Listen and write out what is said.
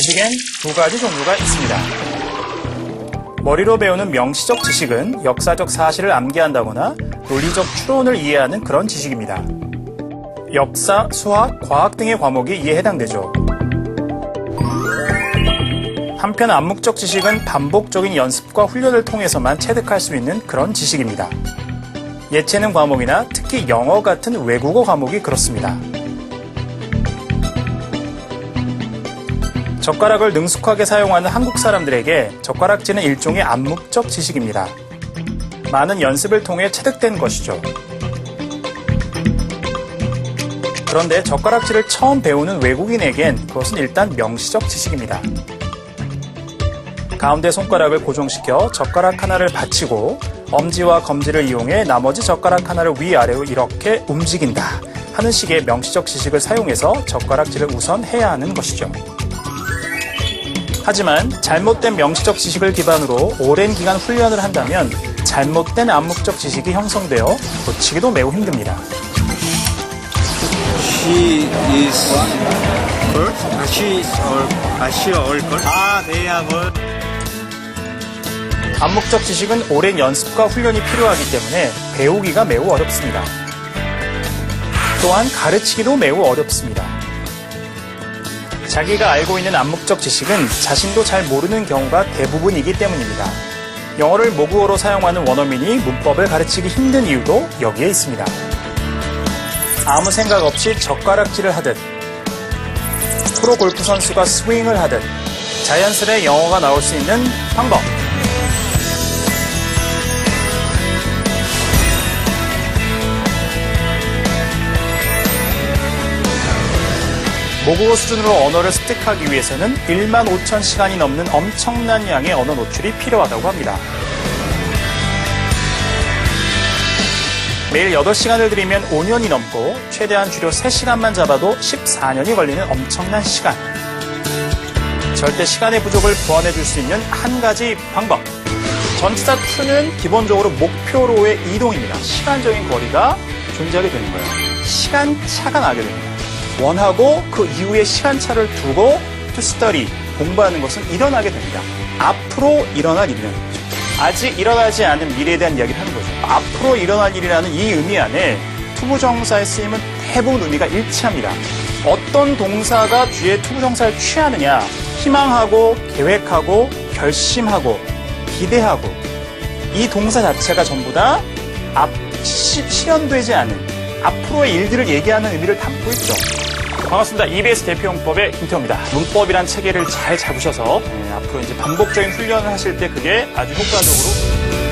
지식엔 두 가지 종류가 있습니다. 머리로 배우는 명시적 지식은 역사적 사실을 암기한다거나 논리적 추론을 이해하는 그런 지식입니다. 역사, 수학, 과학 등의 과목이 이에 해당되죠. 한편 암묵적 지식은 반복적인 연습과 훈련을 통해서만 체득할 수 있는 그런 지식입니다. 예체능 과목이나 특히 영어 같은 외국어 과목이 그렇습니다. 젓가락을 능숙하게 사용하는 한국 사람들에게 젓가락질은 일종의 암묵적 지식입니다. 많은 연습을 통해 체득된 것이죠. 그런데 젓가락질을 처음 배우는 외국인에겐 그것은 일단 명시적 지식입니다. 가운데 손가락을 고정시켜 젓가락 하나를 받치고 엄지와 검지를 이용해 나머지 젓가락 하나를 위아래로 이렇게 움직인다 하는 식의 명시적 지식을 사용해서 젓가락질을 우선 해야 하는 것이죠. 하지만 잘못된 명시적 지식을 기반으로 오랜 기간 훈련을 한다면 잘못된 암묵적 지식이 형성되어 고치기도 매우 힘듭니다. She is girl? 아, she is all, 아, she all girl? 아, they are girl. 암묵적 지식은 오랜 연습과 훈련이 필요하기 때문에 배우기가 매우 어렵습니다. 또한 가르치기도 매우 어렵습니다. 자기가 알고 있는 암묵적 지식은 자신도 잘 모르는 경우가 대부분이기 때문입니다. 영어를 모국어로 사용하는 원어민이 문법을 가르치기 힘든 이유도 여기에 있습니다. 아무 생각 없이 젓가락질을 하듯 프로 골프 선수가 스윙을 하듯 자연스레 영어가 나올 수 있는 방법. 모국어 수준으로 언어를 습득하기 위해서는 1만 5천 시간이 넘는 엄청난 양의 언어 노출이 필요하다고 합니다. 매일 8시간을 들이면 5년이 넘고 최대한 주로 3시간만 잡아도 14년이 걸리는 엄청난 시간. 절대 시간의 부족을 보완해 줄 수 있는 한 가지 방법. 전치사 to는 기본적으로 목표로의 이동입니다. 시간적인 거리가 존재하게 되는 거예요. 시간차가 나게 됩니다. 원하고 그 이후에 시간차를 두고 study, 공부하는 것은 일어나게 됩니다. 앞으로 일어날 일이라는 거죠. 아직 일어나지 않은 미래에 대한 이야기를 하는 거죠. 앞으로 일어날 일이라는 이 의미 안에 투부정사의 쓰임은 대부분 의미가 일치합니다. 어떤 동사가 뒤에 투부정사를 취하느냐, 희망하고, 계획하고, 결심하고, 기대하고, 이 동사 자체가 전부 다 앞, 시, 실현되지 않은 앞으로의 일들을 얘기하는 의미를 담고 있죠. 반갑습니다. EBS 대표용법의 김태호입니다. 문법이란 체계를 잘 잡으셔서 네, 앞으로 이제 반복적인 훈련을 하실 때 그게 아주 효과적으로